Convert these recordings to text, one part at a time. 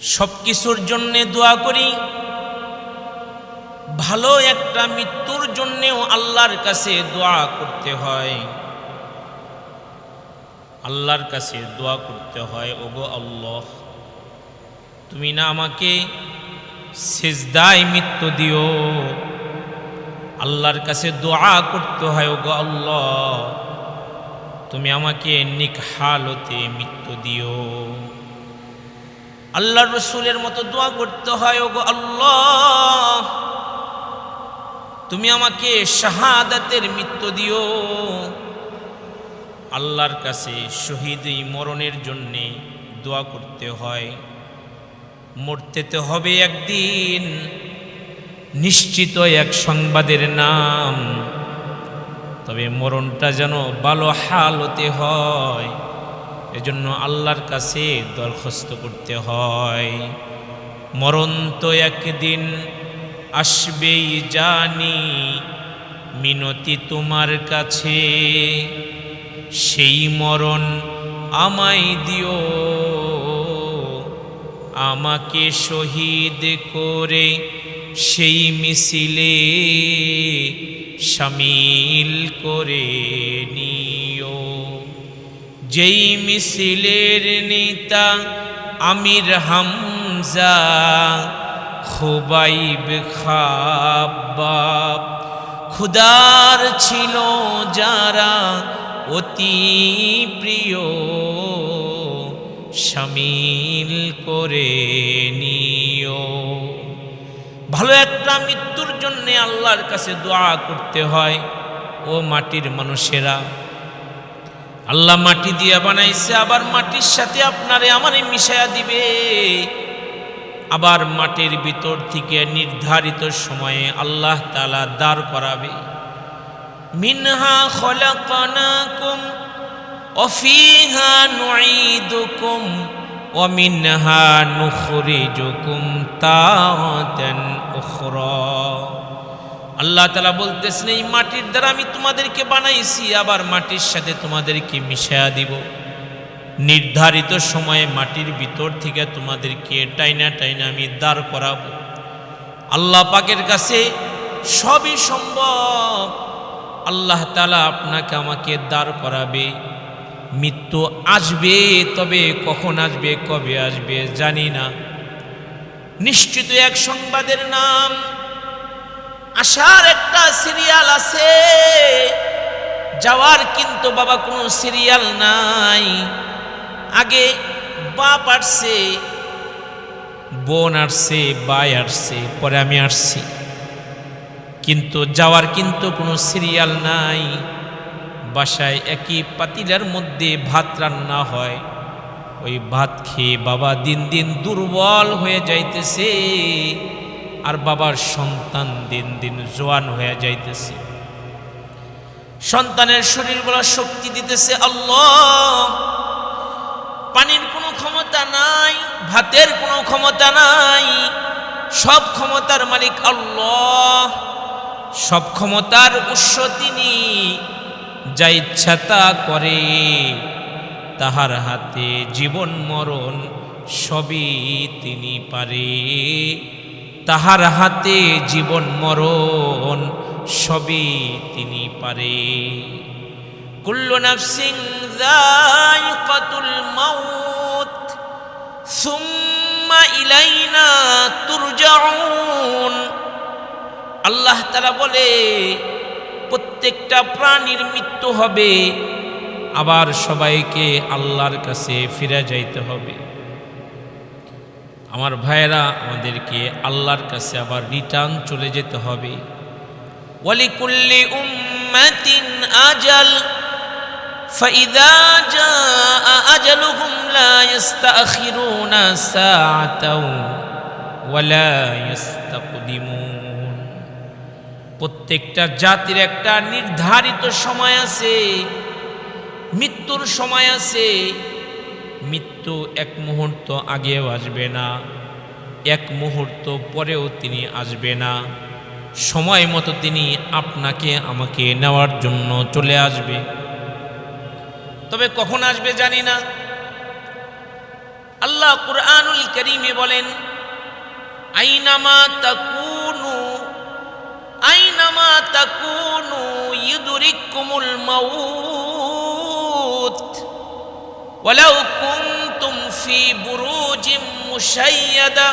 সব কিছুর জন্যে দোয়া করি। ভালো একটা মৃত্যুর জন্যেও আল্লাহর কাছে দোয়া করতে হয়। আল্লাহর কাছে দোয়া করতে হয়, ওগো আল্লাহ, তুমি না আমাকে সেজদায় মৃত্যু দিও। আল্লাহর কাছে দোয়া করতে হয়, ওগো আল্লাহ, তুমি আমাকে নিকহালতে মৃত্যু দিও। আল্লাহ রসুলের মতো দোয়া করতে হয়, ওগো আল্লাহ। তুমি আমাকে শাহাদাতের মৃত্যু দিও। আল্লাহর কাছে শহীদ মরণের জন্যে দোয়া করতে হয়। মরতে তো হবে একদিন, নিশ্চিত এক সংবাদের নাম। তবে মরণটা যেন ভালো হালতে হয়। এজন্য আল্লাহর কাছে দরখাস্ত করতে হয়। মরণ তো একদিন আসবেই জানি, মিনতি তোমার কাছে। সেই মরণ আমায় দিও, আমাকে শহীদ করে সেই মিছিলে সামিল করে নিও। যেই মিছিলের নেতা আমির হামজা, খুবাইব খাবাব খুদার ছিল যারা অতি প্রিয়, সামিল করে নিও। ভালো একটা মৃত্যুর জন্যে আল্লাহর কাছে দোয়া করতে হয়, ও মাটির মানুষেরা। আল্লাহ মাটি দিয়া বানাইছে, আবার মাটির সাথে আপনারে আমারে মিশায়া দিবে। আবার মাটির ভিতর থেকে নির্ধারিত সময়ে আল্লাহ তালা দাঁড় করাবে। মিনহা খলাকনাকুম অফিহা নুঈদুকুম অমিনহা নুখরিজুকুম তাআতান উখরা। আল্লাহ তালা বলতেছেন, এই মাটির দ্বারা আমি তোমাদেরকে বানাইছি, আবার মাটির সাথে তোমাদেরকে মিশায়া দিব। নির্ধারিত সময়ে মাটির ভিতর থেকে তোমাদেরকে টাইনা টাইনা আমি দাঁড় করাবো। আল্লাহ পাকের কাছে সবই সম্ভব। আল্লাহ তালা আপনাকে আমাকে দাঁড় করাবে। মৃত্যু আসবে, তবে কখন আসবে, কবে আসবে জানি না। নিশ্চিত এক সংবাদের নাম আসার একটা সিরিয়াল আছে। যাওয়ার কিন্তু বাবা কোনো সিরিয়াল নাই। আগে বাপ আসছে, বোন আসছে বাই আসছে, পরে আমি আসছি। কিন্তু যাওয়ার কিন্তু কোনো সিরিয়াল নাই। বাসায় একই পাতিলার মধ্যে ভাত রান্না হয়। ওই ভাত খেয়ে বাবা দিন দিন দুর্বল হয়ে যাইতেছে। আর বাবার সন্তান দিন দিন জোয়ান হয়ে যাইতেছে। সন্তানের শরীর বলা শক্তি দিতেছে আল্লাহ। পানির কোনো ক্ষমতা নাই, ভাতের কোনো ক্ষমতা নাই, সব ক্ষমতার মালিক আল্লাহ। সব ক্ষমতার উৎস তিনি, যা ইচ্ছা তা করে। তাহার হাতে জীবন মরণ সবই তিনি পারে। তাহার হাতে জীবন মরণ সবই তিনি পারে। কুল্লু নাফসিং যায়িকাতুল মাউত, সুম্মা ইলাইনা তুরজাউন। আল্লাহ তাআলা বলে, প্রত্যেকটা প্রাণীর মৃত্যু হবে, আবার সবাইকে আল্লাহর কাছে ফিরে যাইতে হবে। আমার ভাইয়েরা আমাদেরকে আল্লাহর কাছে আবার রিটার্ন চলে যেতে হবে ওয়ালিকুল্লি উম্মাতিন আজাল فإذا جاء أجلهم لا يستأخرون ساعة ولا يستقدمون প্রত্যেকটা জাতির একটা নির্ধারিত সময় আছে মৃত্যুর সময় আছে মৃত্যু মৃত্যু এক মুহূর্ত আগেও আসবে না। এক মুহূর্ত পরেও তিনি আসবে না। সময় মতো তিনি আপনাকে আমাকে নেওয়ার জন্য চলে আসবে। তবে কখন আসবে জানি না। আল্লাহ কুরআনুল করিমে বলেন, আইনামা তাকুনু আইনামা তাকুনু ইদুরিকুমুল মাউত, ওয়ালাউ কুন كنتم في بروج مشيدة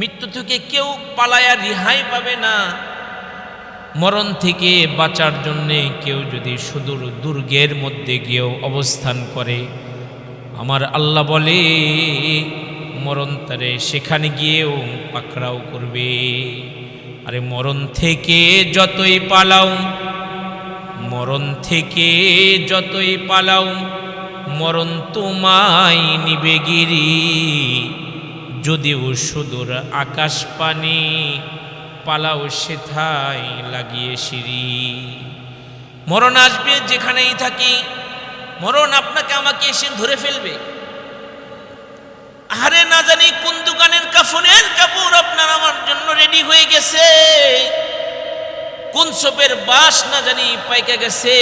মৃত্যু থেকে কেউ পালায়া রিহাই পাবে না মরণ থেকে বাঁচার জন্যে কেউ যদি সুদূর দুর্গের মধ্যে গিয়েও অবস্থান করে আমার আল্লাহ বলে মরণ তারে সেখানে গিয়েও পাকড়াও করবে আরে মরণ থেকে যতই পালাও মরণ থেকে যতই পালাও মরণ তোমায় নিবে গিরি। যদিও সুদূর আকাশ পানি পালাও সেথায় লাগিয়ে সিঁড়ি। মরণ আসবে যেখানেই থাকি। মরণ আপনাকে আমাকে এসে ধরে ফেলবে। আরে না জানি কোন দোকানের কাফনের কাপড় আপনার আমার জন্য রেডি হয়ে গেছে। কোন সোপের বাস না জানি পাইকা গেছে।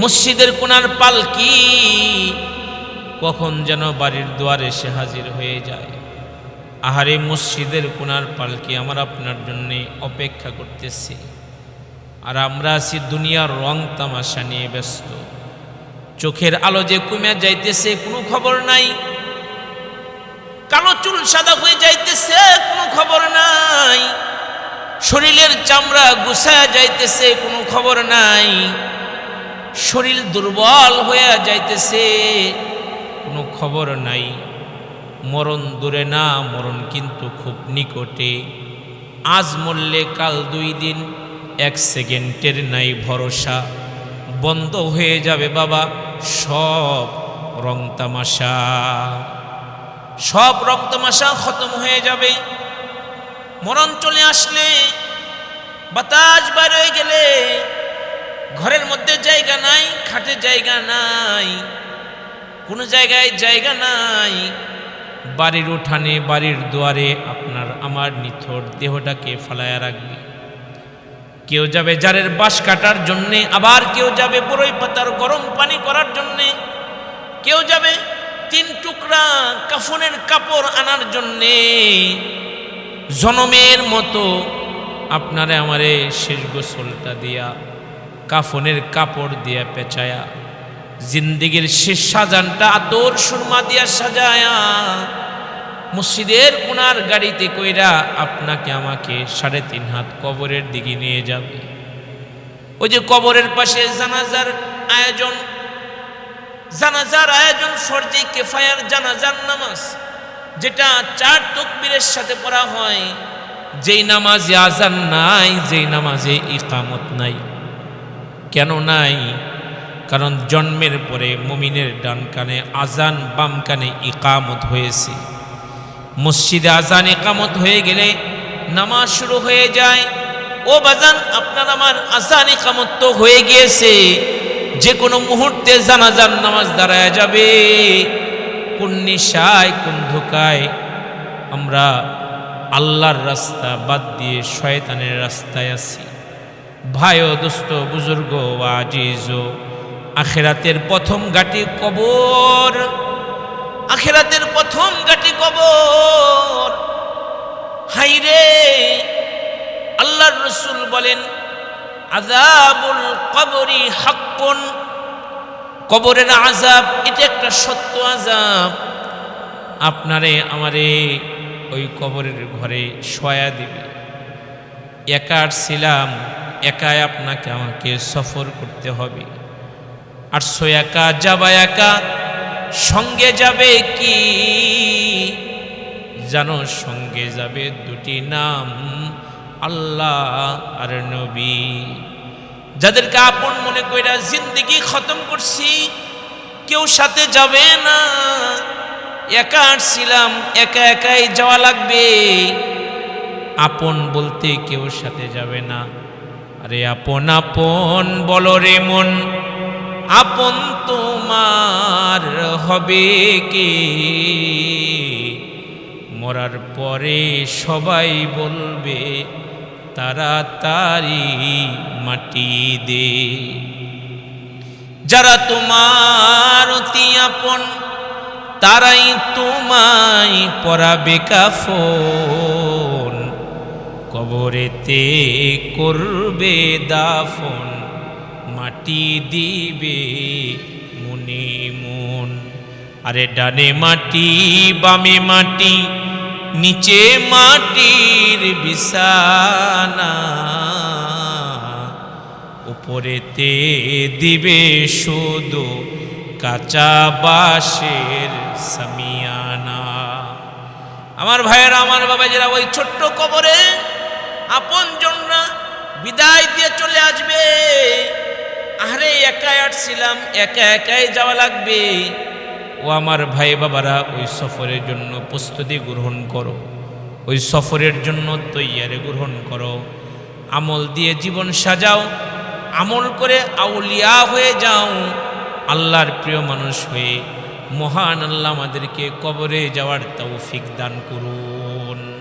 মসজিদের কোনার পালকি কখন যেন বাড়ির দুয়ারে সে হাজির হয়ে যায়। আহারে মসজিদের কোনার পালকি আমার আপনার জন্য অপেক্ষা করতেছে। আর আমরা আছি দুনিয়ার রং তামাশা নিয়ে ব্যস্ত। চোখের আলো যে কমে যাইতেছে কোনো খবর নাই। কালো চুল সাদা হয়ে যাইতেছে কোনো খবর নাই। শরীরের চামড়া গুছায়া যাইতেছে কোনো খবর নাই। শরীর দুর্বল হয়ে যাইতেছে, কোনো খবর নাই। মরণ দূরে না, মরণ কিন্তু খুব নিকটে। আজ মরলে কাল দুই দিন, এক সেকেন্ডের নাই ভরসা। বন্ধ হয়ে যাবে বাবা, সব রং তামাশা। সব রং তামাশা খতম হয়ে যাবে। মরণ চলে আসলে, বাতাস হয়ে গেলে ঘরের মধ্যে জায়গা নাই, খাটে জায়গা নাই, কোনো জায়গায় জায়গা নাই। বাড়ির উঠানে, বাড়ির দুয়ারে আপনার আমার নিথর দেহটাকে ফালায়া রাখবে। কেউ যাবে জারের বাঁশ কাটার জন্যে, আবার কেউ যাবে বড়ই পাতার গরম পানি করার জন্যে। কেউ যাবে তিন টুকরা কাফনের কাপড় আনার জন্যে। জনমের মতো আপনারে আমারে শেষ গোসলটা দিয়া কাফনের কাপড় দিয়া পেঁচায়া, জিন্দিগির শেষ সাজানটা আদর সুরমা দিয়া সাজায়া, মসজিদের কোনার গাড়িতে কইরা আপনাকে আমাকে সাড়ে তিন হাত কবরের দিকে নিয়ে যাবে। ওই যে কবরের পাশে জানাজার আয়োজন জানাজার আয়োজন ফরজে কেফায়ার জানাজার নামাজ, যেটা চার তকবীরের সাথে পড়া হয়, যেই নামাজে আজান নাই, যেই নামাজে ইকামত নাই। কেন নাই? কারণ জন্মের পরে মুমিনের ডান কানে আজান বাম কানে ইকামত হয়েছে। মসজিদে আজান একামত হয়ে গেলে নামাজ শুরু হয়ে যায়। ও বাজান, আপনার আমার আজান একামত তো হয়ে গিয়েছে। যে কোনো মুহূর্তে জানাজান নামাজ দাঁড়ায় যাবে। কোন নিশায়, কোন ধোকায় আমরা আল্লাহর রাস্তা বাদ দিয়ে শয়তানের রাস্তায় আছি। ভাই ও দোস্ত বুজুর্গ আজিজ, আখেরাতের প্রথম গাটি কবর। আখেরাতের প্রথম গাটি কবর। হাইরে আল্লাহর রসুল বলেন আজাবুল কবরি হাক্কুন। কবরের আজাব এটা একটা সত্য আজাব আপনারে আমারে ওই কবরের ঘরে শয়া দিবে। একার ছিলাম একাই আপনাকে আমাকে সফর করতে হবে। আর সো একা যাবা একা, সঙ্গে যাবে কি? জানো, সঙ্গে যাবে দুটি নাম, আল্লাহ আর নবী। যাদেরকে আপন মনে কইরা জিন্দিগি খতম করছি, কেউ সাথে যাবে না। একা আসছিলাম, একা একাই যাওয়া লাগবে। আপন বলতে কেউ সাথে যাবে না। আরে আপন আপন বলো রে মন, আপন তোমার হবে কে? মরার পরে সবাই বলবে তারা তারি মাটি দে। যারা তোমার অতি আপন, তারাই তোমায় পরাবে কাফন। কবরেতে করবে দাফন, মাটি দিবে মুনি মন। আরে ডানে মাটি, বামে মাটি, নিচে মাটির বিছানা। উপরেতে দিবে শুধু কাঁচা বাঁশের সামিয়ানা। আমার ভাইয়েরা, আমার বাবা যারা ওই ছোট্ট কবরে আপন জনরা বিদায় দিয়ে চলে আসবে। আরে একাই আসছিলাম, একা একাই যাওয়া লাগবে। ও আমার ভাই বাবারা, ওই সফরের জন্য প্রস্তুতি গ্রহণ করো। ওই সফরের জন্য তৈয়ারে গ্রহণ করো। আমল দিয়ে জীবন সাজাও। আমল করে আউলিয়া হয়ে যাও। আল্লাহর প্রিয় মানুষ হয়ে মহান আল্লাহ আমাদেরকে কবরে যাওয়ার তৌফিক দান করুন।